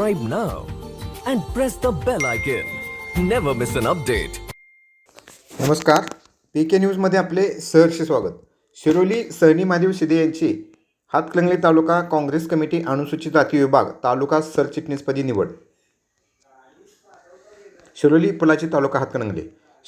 subscribe now and press the bell icon. Never miss an update. नमस्कार P K न्यूजमध्ये आपले सहर्ष स्वागत शिरोली सहनी महादेव शिदे यांची हातकणंगले तालुका काँग्रेस कमिटी अनुसूचित जाती विभाग तालुका सरचिटणीसपदी निवड शिरोली पुलाची तालुका हातकणंगले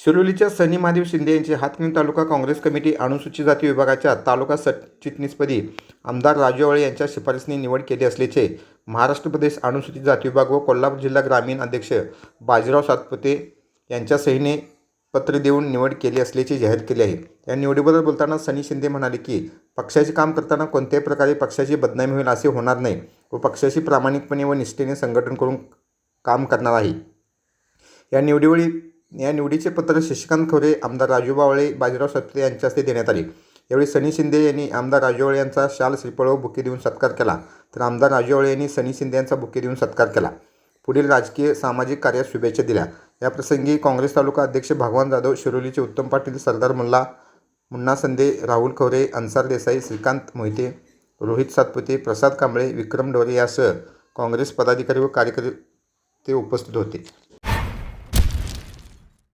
शिरोलीच्या सनी महादेव शिंदे यांची हातकणी तालुका काँग्रेस कमिटी अनुसूचित जाती विभागाच्या तालुका सरचिटणीसपदी आमदार राजू आवळे यांच्या शिफारसीने निवड केली असल्याचे महाराष्ट्र प्रदेश अनुसूचित जाती विभाग व कोल्हापूर जिल्हा ग्रामीण अध्यक्ष बाजीराव सातपुते यांच्या सहीने पत्र देऊन निवड केली असल्याचे जाहीर केले आहे. या निवडीबद्दल बोलताना सनी शिंदे म्हणाले की पक्षाचे काम करताना कोणत्याही प्रकारे पक्षाची बदनामी होईल असे होणार नाही. व पक्षाशी प्रामाणिकपणे व निष्ठेने संघटन करून काम करणार आहे. या निवडीवेळी या निवडीचे पत्र शशिकांत खोरे आमदार राजू बावळे बाजीराव सत्रे यांच्या हस्ते देण्यात आले. यावेळी सनी शिंदे यांनी आमदार राजू यांचा शाल श्रीफळ व बुके देऊन सत्कार केला. तर आमदार राजूआळे यांनी सनी शिंदे यांचा बुके देऊन सत्कार केला. पुढील राजकीय सामाजिक कार्यात शुभेच्छा दिल्या. याप्रसंगी काँग्रेस तालुका अध्यक्ष भगवान जाधव शिरोलीचे उत्तम पाटील सरदार मुल्ला मुन्ना संदे राहुल खवरे अन्सार देसाई श्रीकांत मोहिते रोहित सातपुते प्रसाद कांबळे विक्रम डोरे यासह काँग्रेस पदाधिकारी व कार्यकर्ते उपस्थित होते.